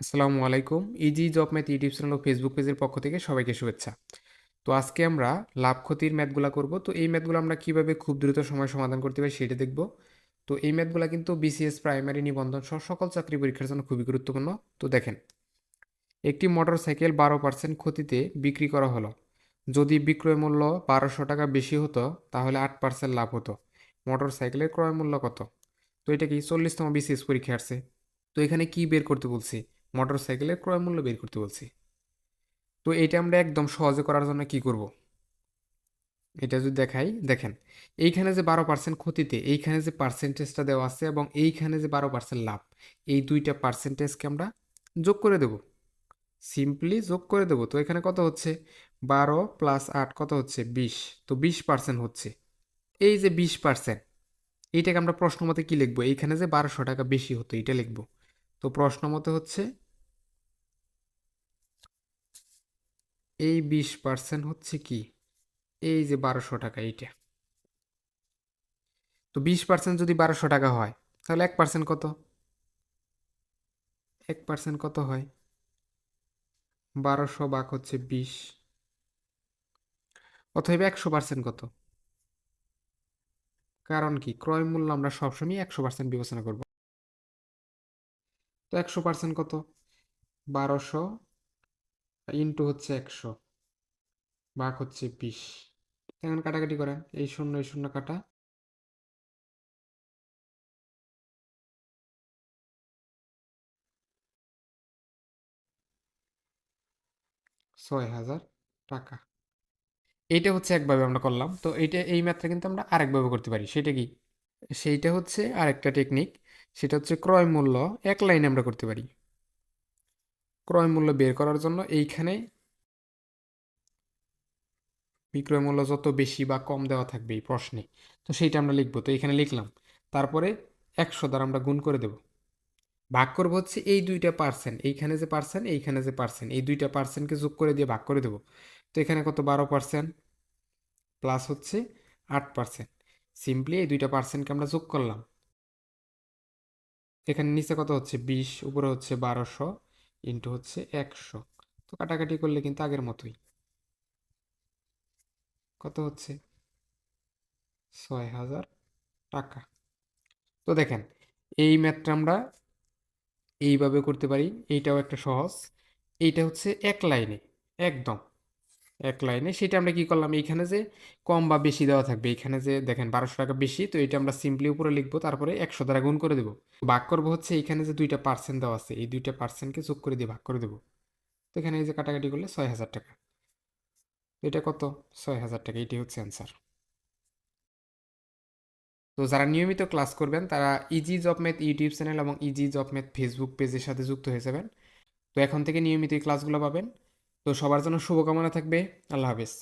আসসালামু আলাইকুম। Easy job math YouTube channel ও Facebook পেজের পক্ষ থেকে সবাইকে শুভেচ্ছা। তো আজকে আমরা লাভ ক্ষতির ম্যাথগুলো করব। তো এই ম্যাথগুলো আমরা কীভাবে খুব দ্রুত সময় সমাধান করতে পারি সেটা দেখব। তো এই ম্যাথগুলো কিন্তু বিসিএস প্রাইমারি নিবন্ধন সহ সকল চাকরি পরীক্ষার জন্য খুবই গুরুত্বপূর্ণ। তো দেখেন, একটি মোটর সাইকেল বারো পার্সেন্ট ক্ষতিতে বিক্রি করা হলো। যদি বিক্রয় মূল্য বারোশো টাকা বেশি হতো, তাহলে আট পার্সেন্ট লাভ হতো। মোটর সাইকেলের ক্রয় মূল্য কত? তো এটা কি চল্লিশতম বিসিএস পরীক্ষা আসছে। তো এখানে কি বের করতে বলছি? মোটর সাইকেলের ক্রয় মূল্য বের করতে বলছি। তো এটা আমরা একদম সহজে করার জন্য কি করব? এটা যদি দেখাই, দেখেন, এইখানে যে বারো পার্সেন্ট ক্ষতিতে, এইখানে যে পার্সেন্টেজটা দেওয়া আছে এবং এইখানে যে বারো পার্সেন্ট লাভ, এই দুইটা পার্সেন্টেজকে আমরা যোগ করে দেব। সিম্পলি যোগ করে দেব। তো এখানে কত হচ্ছে? বারো প্লাস আট কত হচ্ছে? বিশ। তো বিশ পার্সেন্ট হচ্ছে। এই যে বিশ পার্সেন্ট এইটাকে আমরা প্রশ্ন মতে কী লিখব? এইখানে যে বারোশো টাকা বেশি হতো এটা লিখব। তো প্রশ্ন মতে হচ্ছে এই বিশ পার্সেন্ট হচ্ছে কি? এই যে বারোশো টাকা এইটা। তো বিশ পার্সেন্ট যদি বারোশো টাকা হয়, তাহলে এক পার্সেন্ট কত? এক পার্সেন্ট কত হয়? বারোশো বাক হচ্ছে বিশ। অথবা একশো পার্সেন্ট কত? কারণ কি? ক্রয় মূল্য আমরা সবসময় একশো পার্সেন্ট বিবেচনা করব। তো একশো পার্সেন্ট কত? বারোশো ইন্টু হচ্ছে একশো, ভাগ হচ্ছে বিশ। এখন কাটাকাটি করেন, এই শূন্য এই শূন্য কাটা। ছয় হাজার টাকা। এইটা হচ্ছে একভাবে আমরা করলাম। তো এইটা, এই ম্যাথটা কিন্তু আমরা আরেকভাবে করতে পারি। সেটা কি? সেইটা হচ্ছে আরেকটা টেকনিক সেটা হচ্ছে ক্রয় মূল্য এক লাইনে আমরা করতে পারি। ক্রয় মূল্য বের করার জন্য এইখানে বিক্রয় মূল্য যত বেশি বা কম দেওয়া থাকবে এই প্রশ্নে। তো সেইটা আমরা লিখব। তো এখানে লিখলাম, তারপরে একশো দ্বারা আমরা গুণ করে দেব। ভাগ করব হচ্ছে এই দুইটা পার্সেন্ট এইখানে যে পার্সেন্ট এইখানে যে পার্সেন্ট এই দুইটা পার্সেন্টকে যোগ করে দিয়ে ভাগ করে দেবো। তো এখানে কত? বারো পার্সেন্ট প্লাস হচ্ছে আট পার্সেন্ট সিম্পলি এই দুইটা পার্সেন্টকে আমরা যোগ করলাম। এখানে নিচে কত হচ্ছে? বিশ, উপরে হচ্ছে বারোশো। ইন্টু হচ্ছে একশো। তো কাটাকাটি করলে কিন্তু আগের মতোই। কত হচ্ছে? ছয় হাজার টাকা। তো দেখেন, এই ম্যাথটা আমরা এইভাবে করতে পারি। এইটাও একটা সহজ। এইটা হচ্ছে এক লাইনে, একদম। এক লাইনে। সেটা আমরা কি করলাম? এইখানে যে কম বা বেশি দেওয়া থাকবে। এইখানে যে দেখেন বারোশো টাকা বেশি, তো এটা আমরা সিম্পলি উপরে লিখব, তারপরে একশো দ্বারা গুণ করে দেবো। ভাগ করব হচ্ছে এইখানে যে দুইটা পার্সেন্ট দেওয়া আছে, এই দুইটা পার্সেন্টকে যোগ করে দিয়ে ভাগ করে দেবো। তো এখানে এই যে কাটাকাটি করলে ছয় হাজার টাকা। এটা কত? ছয় হাজার টাকা এটি হচ্ছে অ্যান্সার তো যারা নিয়মিত ক্লাস করবেন, তারা easy job math YouTube channel এবং ইজি জব ম্যাথ ফেসবুক পেজের সাথে যুক্ত হয়ে যাবেন। তো এখন থেকে নিয়মিত এই ক্লাসগুলো পাবেন। তো সবার জন্য শুভকামনা থাকবে। আল্লাহ হাফেজ।